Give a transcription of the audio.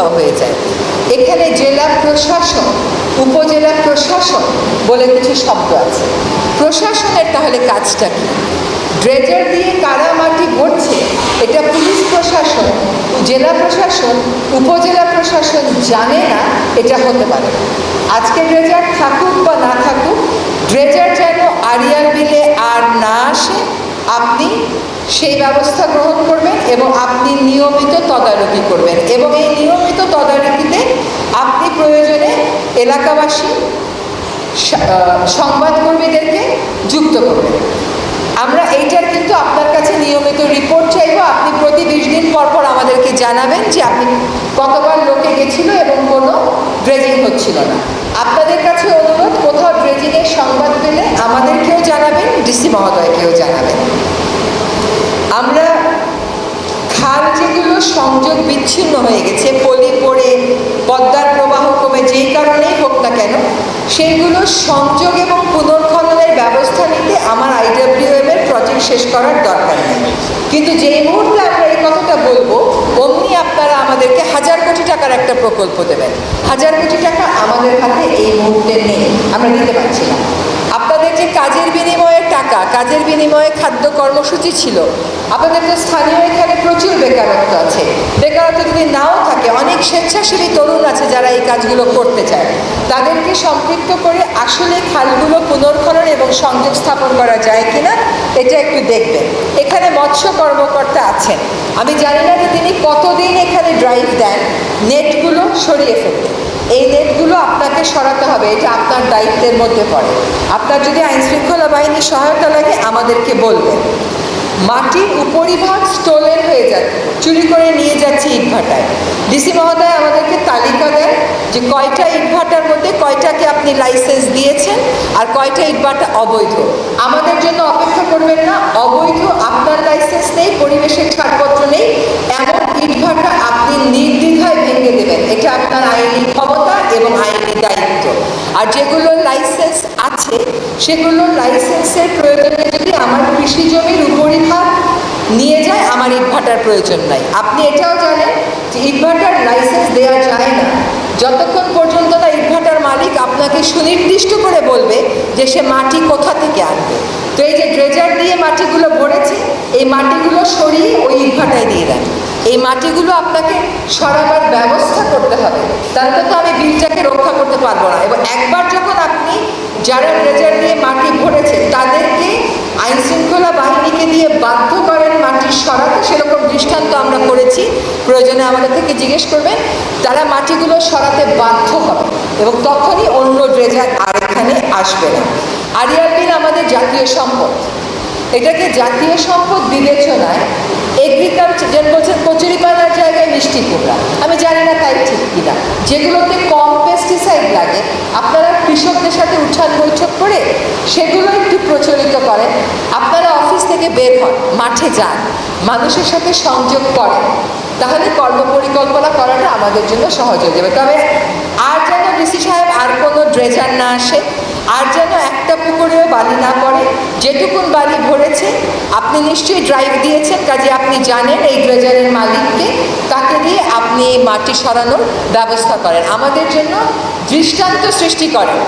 উধাও হয়ে যায় এখানে জেলা প্রশাসন, উপজেলা প্রশাসন বলে কিছু শব্দ আছে। প্রশাসনের তাহলে কাজটা কি? ড্রেজার দিয়ে কারা মাটি ভরছে এটা পুলিশ প্রশাসন, জেলা প্রশাসন, উপজেলা প্রশাসন জানে না, এটা হতে পারে। আজকে ড্রেজার থাকুক বা না থাকুক, ড্রেজার যেন আরিয়ার বিলে সেই ব্যবস্থা গ্রহণ করবেন এবং আপনি নিয়মিত তদারকি করবেন। এবং এই নিয়মিত তদারকিতে আপনি প্রয়োজনে এলাকাবাসী সংবাদকর্মীদেরকে যুক্ত করবেন। আমরা এইটার কিন্তু আপনার কাছে নিয়মিত রিপোর্ট চাইব। আপনি প্রতি বিশ দিন পর পর আমাদেরকে জানাবেন যে আপনি কতবার লোকে গেছিল এবং কোনো ড্রেজিং হচ্ছিল না। আপনাদের কাছে অনুরোধ, কোথাও ড্রেজিংয়ের সংবাদ পেলে আমাদেরকেও জানাবেন ডিসি মহোদয়কেও জানাবেন আমরা খাল যেগুলো সংযোগ বিচ্ছিন্ন হয়ে গেছে। পলি পড়ে, পদ্মার প্রবাহ কমে, যেই কারণেই হোক না কেন সেইগুলো সংযোগ এবং পুনর্খননের ব্যবস্থা নিতে আমার আইডব্লিউএম এর প্রজেক্ট শেষ করার দরকার নেই। কিন্তু যেই মুহূর্তে আমরা এই কথাটা বলব, অমনি আপনারা আমাদেরকে হাজার কোটি টাকার একটা প্রকল্প দেবেন। হাজার কোটি টাকা আমাদের হাতে এই মুহূর্তে নেই, আমরা দিতে পারছি না। আপনাদের যে কাজের বিনিময়ে টাকা, কাজের বিনিময়ে খাদ্য কর্মসূচি ছিল। আপনাদের তো স্থানীয় এখানে প্রচুর বেকারত্ব আছে। বেকারত্ব যদি নাও থাকে, অনেক স্বেচ্ছাসেবী তরুণ আছে যারা এই কাজগুলো করতে চায়। তাদেরকে সম্পৃক্ত করে আসলে খালগুলো পুনর্খনন এবং সংযোগ স্থাপন করা যায় কিনা, এটা একটু দেখবেন। এখানে মৎস্য কর্মকর্তা আছেন। আমি জানি না যে তিনি কতদিন এখানে ড্রাইভ দেন। নেটগুলো সরিয়ে ফেলতে এই নেটগুলো আপনাকে সরাতে হবে এটা আপনার দায়িত্বের মধ্যে পড়ে। আপনার যদি আইন শৃঙ্খলা বাহিনীর সহায়তা লাগে, আমাদেরকে বলবেন। মাটির উপরিভাগ স্টোলেন হয়ে যাচ্ছে চুরি করে নিয়ে যাচ্ছে ইটভাটায়। ডিসি মহোদয় আমাদেরকে তালিকা দেন যে কয়টা ইটভাটার মধ্যে কয়টাকে আপনি লাইসেন্স দিয়েছেন আর কয়টা ইটভাটা অবৈধ। আমাদের জন্য অপেক্ষা করবেন না, অবৈধ আপনার লাইসেন্স নেই, পরিবেশের ছাড়পত্র নেই, এমন ইটভাটা আপনি নির্দ্বিধায় ভেঙে দেবেন। এটা আপনার আইনি ক্ষমতা এবং আইনি দায়িত্ব আর যেগুলো লাইসেন্স আছে, সেগুলো লাইসেন্সের প্রয়োজনে যদি আমার কৃষি জমির উপরিভাগ নিয়ে যায়, আমার ইটভাটার প্রয়োজন নাই। আপনি এটাও জানেন যে ইটভাটার লাইসেন্স দেওয়া যায় না। যতক্ষণ পর্যন্ত না ইটভাটার মালিক আপনাকে সুনির্দিষ্ট করে বলবে যে সে মাটি কোথা থেকে আনবে। তো এই যে ড্রেজার দিয়ে মাটিগুলো ভরেছে, এই মাটিগুলো সরিয়ে ওই ইটভাটায় দিয়ে দেন। এই মাটিগুলো আপনাকে সরাবার ব্যবস্থা করতে হবে। তাহলে তো আমি বিলটাকে রক্ষা করতে পারব না। এবং একবার যখন আপনি যারা ড্রেজার দিয়ে মাটি ভরেছে তাদেরকে আইন শৃঙ্খলা বাহিনীকে দিয়ে বাধ্য করেন মাটি সরাতে। সেরকম দৃষ্টান্ত আমরা করেছি। প্রয়োজনে আমাদের থেকে জিজ্ঞেস করবেন, তারা মাটিগুলো সরাতে বাধ্য হবে। এবং তখনই অন্য ড্রেজার আর এখানে আসবে না। আরিয়ার বিল আমাদের জাতীয় সম্পদ। এটাকে জাতীয় সম্পদ বিবেচনায় এগ্রিকালচার যেন বলছেন কচুরিপানার জায়গায় মিষ্টি কুমড়া। আমি জানি না তাই ঠিক কিনা। যেগুলোতে কম পেস্টিসাইড লাগে, আপনারা কৃষকদের সাথে উঠান বৈঠক করে সেগুলো একটু প্রচলিত করেন। আপনারা অফিস থেকে বের হন, মাঠে যান, মানুষের সাথে সংযোগ করেন। তাহলে কর্মপরিকল্পনা করাটা আমাদের জন্য সহজ হয়ে যাবে। তবে আর যেন ডিসি সাহেব আর কোনো ড্রেজার না আসে, আর যেন একটা পুকুরেও বালি না পড়ে যেটুকুন বাড়ি ভরেছে, আপনি নিশ্চয়ই ড্রাইভ দিয়েছেন, কাজে আপনি জানেন এই ড্রেজারের মালিককে, তাকে দিয়ে আপনি মাটি সরানোর ব্যবস্থা করেন। আমাদের জন্য দৃষ্টান্ত সৃষ্টি করেন।